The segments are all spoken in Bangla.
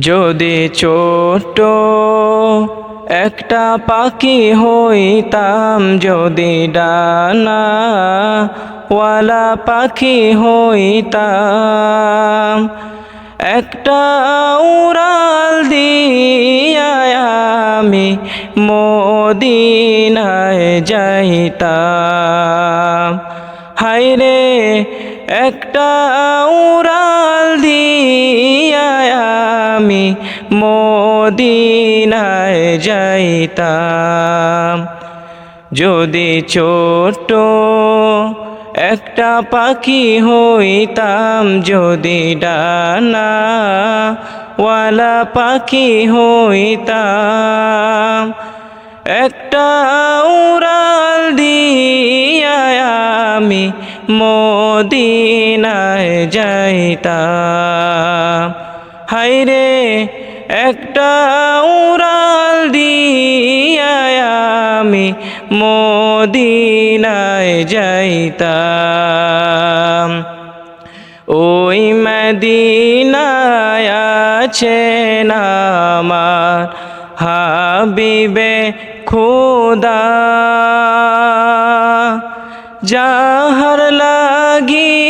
যদি ছোট একটা পাখি হইতাম, যদি ডানা ওয়ালা পাখি হইতাম, একটা উড়াল আমি মদিনায় যাইতাম। হাইরে একটা উড়াল আমি মদিনায় যাইতাম। যদি ছোট একটা পাখি হইতাম, যদি ডানা পাখি হইতাম, একটা উড়াল দিয়া আমি মদিনায় যাইতাম। হাইরে একটা উড়াল দিয়া আমি মদিনায় যাইতাম। ওই মদিনায় আছেন আমার হাবিবে খুদা। যাহার লাগি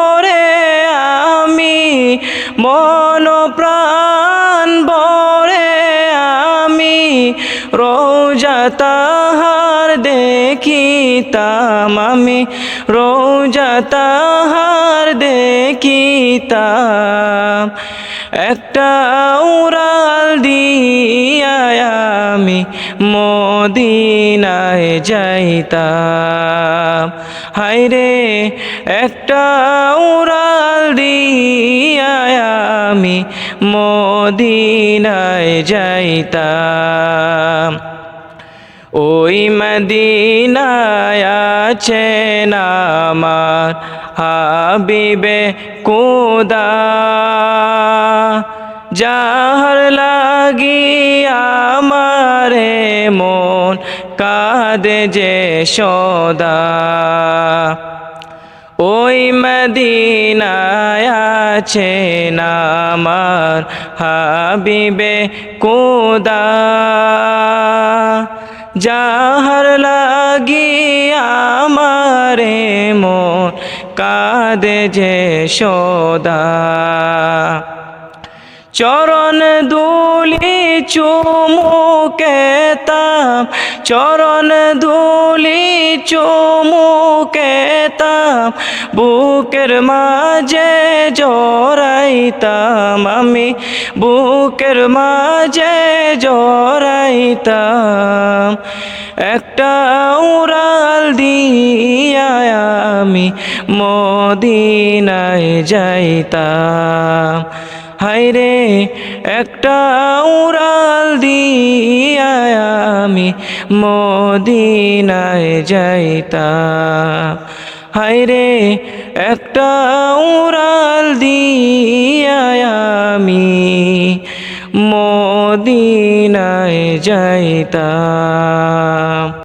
মন প্রাণ বরে আমি রোজা তাহার দেখিতাম আমি। রোজা তাহার দেখিতাম। একটা উড়াল দিয়া মদিনায় যাইতাম। হাইরে একটা উড়াল দিয়া আমি মদিনায় যাইতাম। ওই মদিনায় আছেন আমার হাবিবে কুদা। যাহার লাগি আমারে কাঁদে যে সদা। ওই মদিনায় আছেন আমার হাবিবে কুদা। যাহার লাগি আমারে মন কাঁদে যে সদা। চরণ দুলি চুমুকেতাম চরণ দুলি চুমুকেতাম বুকের মাঝে জড়াইতাম আমি, বুকের মাঝে জড়াইতাম। একটা উড়াল দিয়া আমি মদিনায় যাইতাম। হাইরে একটা উড়াল দিয়া আমি মদিনায় যাইতাম। হাইরে একটা উড়াল দিয়ায়ামি মদিনায় যাইতাম।